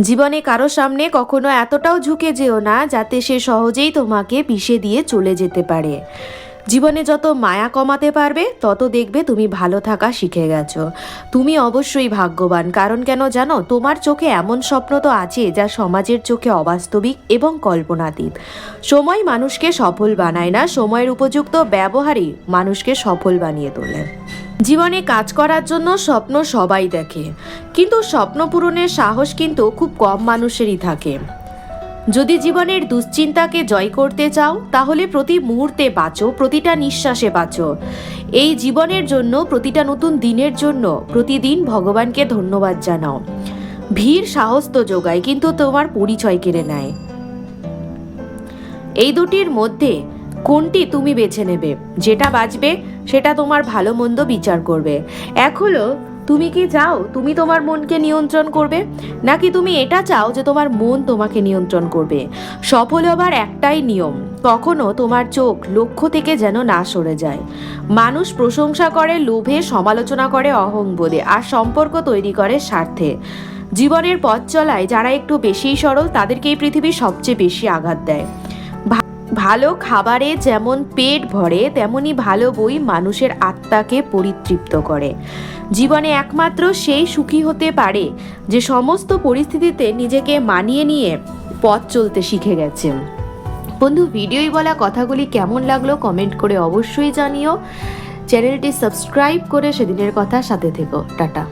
জীবনে কারও সামনে কখনো এতটাও ঝুঁকে যেও না যাতে সে সহজেই তোমাকে পিষে দিয়ে চলে যেতে পারে। জীবনে যত মায়া কমাতে পারবে, তত দেখবে তুমি ভালো থাকা শিখে গেছো। তুমি অবশ্যই ভাগ্যবান, কারণ কেন জানো, তোমার চোখে এমন স্বপ্ন তো আছে যা সমাজের চোখে অবাস্তবিক এবং কল্পনাতীত। সময় মানুষকে সফল বানায় না, সময়ের উপযুক্ত ব্যবহারই মানুষকে সফল বানিয়ে তোলে। জীবনে কাজ করার জন্য স্বপ্ন সবাই দেখে। কিন্তু স্বপ্ন পূরণের সাহস কিন্তু খুব কম মানুষেরই থাকে। যদি জীবনের দুশ্চিন্তাকে জয় করতে চাও, তাহলে প্রতি মুহূর্তে বাঁচো, প্রতিটা নিঃশ্বাসে বাঁচো। এই জীবনের জন্য, প্রতিটা নতুন দিনের জন্য, প্রতিদিন ভগবানকে ধন্যবাদ জানাও। ভিড় সাহস তো যোগায়, কিন্তু তোমার পরিচয় কেড়ে নেয়। এই দুটির মধ্যে কোনটি তুমি বেছে নেবে? যেটা বাঁচবে, সেটা তোমার ভালো মন্দ বিচার করবে। এক হলো, তুমি কি চাও তুমি তোমার মনকে নিয়ন্ত্রণ করবে? নাকি তুমি এটা চাও যে তোমার মন তোমাকে নিয়ন্ত্রণ করবে? সফল হবার একটাই নিয়ম, কখনো তোমার চোখ লক্ষ্য থেকে যেন না সরে যায়। মানুষ প্রশংসা করে, লোভে সমালোচনা করে, অহং অহংবোধে আর সম্পর্ক তৈরি করে স্বার্থে। জীবনের পথ চলায় যারা একটু বেশিই সরল, তাদেরকে এই পৃথিবী সবচেয়ে বেশি আঘাত দেয়। ভালো খাবারে যেমন পেট ভরে, তেমনি ভালো বই মানুষের আত্মাকে পরিতৃপ্ত করে। জীবনে একমাত্র সেই সুখী হতে পারে যে সমস্ত পরিস্থিতিতে নিজেকে মানিয়ে নিয়ে পথ চলতে শিখে গেছে। বন্ধু, ভিডিওই বলা কথাগুলি কেমন লাগল কমেন্ট করে অবশ্যই জানিও। চ্যানেলটি সাবস্ক্রাইব করে সেদিনের কথা সাথে থেকো। টাটা।